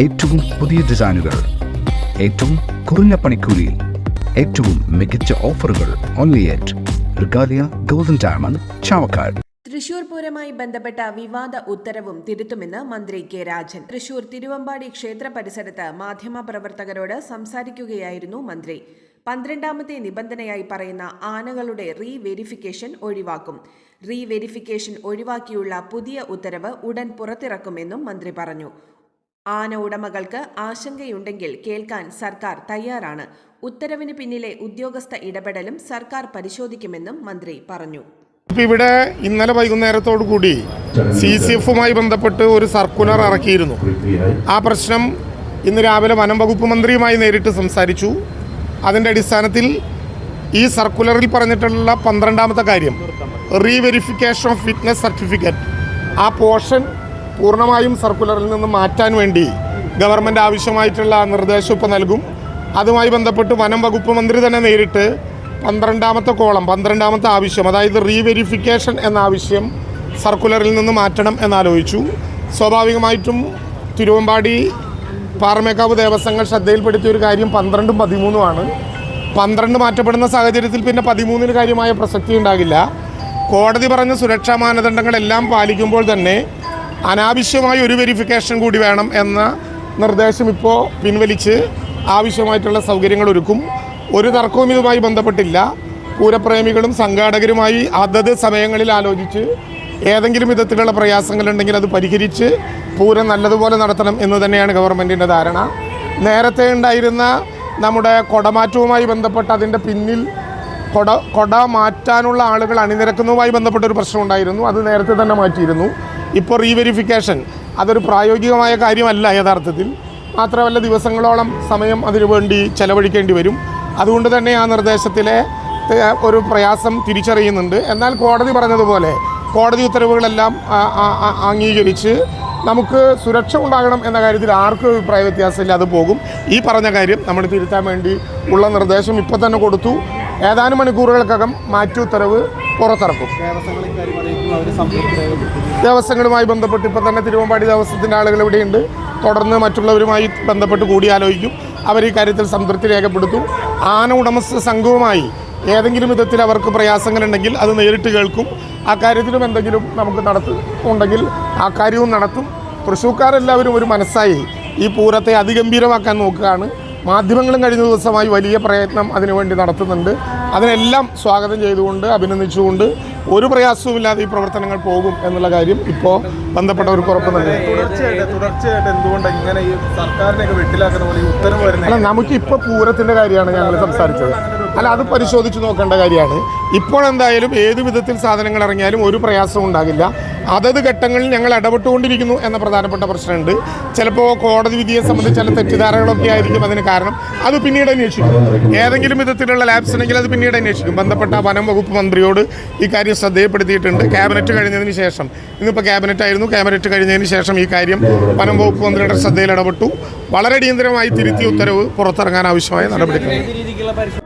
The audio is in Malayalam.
ഏറ്റവും പുതിയ ഡിസൈനുകൾ ഏറ്റവും കുറഞ്ഞ പണിക്കൂലിയിൽ ഏറ്റവും മികച്ച ഓഫറുകൾ only at Regalia golden diamond Chavakkad Thrissur പൂരമായി ബന്ധപ്പെട്ട വിവാദ ഉത്തരവും തിരുത്തുമെന്ന് മന്ത്രി കെ രാജൻ. തൃശൂർ തിരുവമ്പാടി ക്ഷേത്ര പരിസരത്ത് മാധ്യമപ്രവർത്തകരോട് സംസാരിക്കുകയായിരുന്നു മന്ത്രി. പന്ത്രണ്ടാമത്തെ നിബന്ധനയായി പറയുന്ന ആനകളുടെ റീ വെരിഫിക്കേഷൻ ഒഴിവാക്കും. റീ വെരിഫിക്കേഷൻ ഒഴിവാക്കിയുള്ള പുതിയ ഉത്തരവ് ഉടൻ പുറത്തിറക്കുമെന്നും മന്ത്രി പറഞ്ഞു. ആന ഉടമകൾക്ക് ആശങ്കയുണ്ടെങ്കിൽ കേൾക്കാൻ സർക്കാർ തയ്യാറാണ്. ഉത്തരവിന് പിന്നിലെ ഉദ്യോഗസ്ഥ ഇടപെടലും സർക്കാർ പരിശോധിക്കുമെന്നും മന്ത്രി പറഞ്ഞു. ഇവിടെ ഇന്നലെ വൈകുന്നേരത്തോടു കൂടി സി സി എഫുമായി ബന്ധപ്പെട്ട് ഒരു സർക്കുലർ ഇറക്കിയിരുന്നു. ആ പ്രശ്നം ഇന്ന് രാവിലെ വനം വകുപ്പ് മന്ത്രിയുമായി നേരിട്ട് സംസാരിച്ചു. അതിന്റെ അടിസ്ഥാനത്തിൽ ഈ സർക്കുലറിൽ പറഞ്ഞിട്ടുള്ള പന്ത്രണ്ടാമത്തെ കാര്യം റീവെരിഫിക്കേഷൻ ഓഫ് ഫിറ്റ്നസ് സർട്ടിഫിക്കറ്റ്. ആ പോർഷൻ പൂർണമായും സർക്കുലറിൽ നിന്ന് മാറ്റാൻ വേണ്ടി ഗവൺമെന്റ് ആവശ്യമായിട്ടുള്ള നിർദ്ദേശം ഇപ്പോൾ നൽകും. അതുമായി ബന്ധപ്പെട്ട് വനം വകുപ്പ് മന്ത്രി തന്നെ നേരിട്ട് പന്ത്രണ്ടാമത്തെ കോളം പന്ത്രണ്ടാമത്തെ ആവശ്യം അതായത് റീവെരിഫിക്കേഷൻ എന്ന ആവശ്യം സർക്കുലറിൽ നിന്ന് മാറ്റണം എന്നാലോചിച്ചു. സ്വാഭാവികമായിട്ടും തിരുവമ്പാടി പാറമേക്കാവ് ദേവസ്വങ്ങൾ ശ്രദ്ധയിൽപ്പെടുത്തിയ ഒരു കാര്യം പന്ത്രണ്ടും പതിമൂന്നുമാണ്. പന്ത്രണ്ട് മാറ്റപ്പെടുന്ന സാഹചര്യത്തിൽ പിന്നെ പതിമൂന്നിന് കാര്യമായ പ്രസക്തി ഉണ്ടാകില്ല. കോടതി പറഞ്ഞ സുരക്ഷാ മാനദണ്ഡങ്ങളെല്ലാം പാലിക്കുമ്പോൾ തന്നെ അനാവശ്യമായ ഒരു വെരിഫിക്കേഷൻ കൂടി വേണം എന്ന നിർദ്ദേശം ഇപ്പോൾ പിൻവലിച്ച് ആവശ്യമായിട്ടുള്ള സൗകര്യങ്ങൾ ഒരുക്കും. ഒരു തർക്കവും ഇതുമായി ബന്ധപ്പെട്ടില്ല. പൂരപ്രേമികളും സംഘാടകരുമായി അതത് സമയങ്ങളിൽ ആലോചിച്ച് ഏതെങ്കിലും വിധത്തിലുള്ള പ്രയാസങ്ങളുണ്ടെങ്കിൽ അത് പരിഹരിച്ച് പൂരം നല്ലതുപോലെ നടത്തണം എന്ന് തന്നെയാണ് ഗവൺമെന്റിന്റെ ധാരണ. നേരത്തെ ഉണ്ടായിരുന്ന നമ്മുടെ കൊടമാറ്റവുമായി ബന്ധപ്പെട്ട് അതിന്റെ പിന്നിൽ കൊട കൊട മാറ്റാനുള്ള ആളുകൾ അണിനിരക്കുന്നതുമായി ബന്ധപ്പെട്ട ഒരു പ്രശ്നം ഉണ്ടായിരുന്നു. അത് നേരത്തെ തന്നെ മാറ്റിയിരുന്നു. ഇപ്പോൾ റീവെരിഫിക്കേഷൻ അതൊരു പ്രായോഗികമായ കാര്യമല്ല യഥാർത്ഥത്തിൽ. മാത്രമല്ല ദിവസങ്ങളോളം സമയം അതിനു വേണ്ടി ചെലവഴിക്കേണ്ടി വരും. അതുകൊണ്ട് തന്നെ ആ നിർദ്ദേശത്തിലെ ഒരു പ്രയാസം തിരിച്ചറിയുന്നുണ്ട്. എന്നാൽ കോടതി പറഞ്ഞതുപോലെ കോടതി ഉത്തരവുകളെല്ലാം അംഗീകരിച്ച് നമുക്ക് സുരക്ഷ ഉണ്ടാകണം എന്ന കാര്യത്തിൽ ആർക്കും അഭിപ്രായ വ്യത്യാസമില്ല അത് പോകും. ഈ പറഞ്ഞ കാര്യം നമ്മൾ തിരുത്താൻ വേണ്ടി ഉള്ള നിർദ്ദേശം ഇപ്പോൾ തന്നെ കൊടുത്തു. ഏതാനും മണിക്കൂറുകൾക്കകം മാറ്റി ഉത്തരവ് പുറത്തിറക്കും. ദേവസ്വങ്ങളുമായി ബന്ധപ്പെട്ട് ഇപ്പോൾ തന്നെ തിരുവമ്പാടി ദേവസ്വത്തിന്റെ ആളുകൾ ഇവിടെയുണ്ട്. തുടർന്ന് മറ്റുള്ളവരുമായി ബന്ധപ്പെട്ട് കൂടിയാലോചിക്കും. അവർ ഈ കാര്യത്തിൽ സംതൃപ്തി രേഖപ്പെടുത്തും. ആന ഉടമസ്ഥ സംഘവുമായി ഏതെങ്കിലും വിധത്തിൽ അവർക്ക് പ്രയാസങ്ങളുണ്ടെങ്കിൽ അത് നേരിട്ട് കേൾക്കും. ആ കാര്യത്തിലും എന്തെങ്കിലും നമുക്ക് നടത്തും ഉണ്ടെങ്കിൽ ആ കാര്യവും നടത്തും. തൃശ്ശൂക്കാരെല്ലാവരും ഒരു മനസ്സായി ഈ പൂരത്തെ അതിഗംഭീരമാക്കാൻ നോക്കുകയാണ്. മാധ്യമങ്ങളും കഴിഞ്ഞ ദിവസമായി വലിയ പ്രയത്നം അതിനുവേണ്ടി നടത്തുന്നുണ്ട്. അതിനെല്ലാം സ്വാഗതം ചെയ്തുകൊണ്ട് അഭിനന്ദിച്ചുകൊണ്ട് ഒരു പ്രയാസവുമില്ലാതെ ഈ പ്രവർത്തനങ്ങൾ പോകും എന്നുള്ള കാര്യം ഇപ്പോൾ ബന്ധപ്പെട്ടവർക്ക് ഉറപ്പ് നൽകി അല്ല നമുക്ക് ഇപ്പോൾ പൂരത്തിന്റെ കാര്യമാണ് ഞങ്ങൾ സംസാരിച്ചത്. അല്ല അത് പരിശോധിച്ച് നോക്കേണ്ട കാര്യമാണ്. ഇപ്പോൾ എന്തായാലും ഏത് വിധത്തിൽ സാധനങ്ങൾ ഇറങ്ങിയാലും ഒരു പ്രയാസവും ഉണ്ടാകില്ല. അതത് ഘട്ടങ്ങളിൽ ഞങ്ങൾ ഇടപെട്ടുകൊണ്ടിരിക്കുന്നു എന്ന പ്രധാനപ്പെട്ട പ്രശ്നമുണ്ട്. ചിലപ്പോൾ കോടതി വിധിയെ സംബന്ധിച്ച് ചില തെറ്റിദ്ധാരണകളൊക്കെ ആയിരിക്കും അതിന് കാരണം. അത് പിന്നീട് അന്വേഷിക്കും. ഏതെങ്കിലും വിധത്തിലുള്ള ലാബ്സ് ഉണ്ടെങ്കിൽ അത് പിന്നീട് അന്വേഷിക്കും. ബന്ധപ്പെട്ട വനം വകുപ്പ് മന്ത്രിയോട് ഈ കാര്യം ശ്രദ്ധയപ്പെടുത്തിയിട്ടുണ്ട്. ക്യാബിനറ്റ് കഴിഞ്ഞതിന് ശേഷം. ഇന്നിപ്പോൾ ക്യാബിനറ്റ് ആയിരുന്നു. ക്യാബിനറ്റ് കഴിഞ്ഞതിന് ശേഷം ഈ കാര്യം വനം വകുപ്പ് മന്ത്രിയുടെ ശ്രദ്ധയിൽ ഇടപെട്ടു. വളരെ അടിയന്തരമായി തിരുത്തിയ ഉത്തരവ് പുറത്തിറങ്ങാൻ ആവശ്യമായ നടപടികൾ.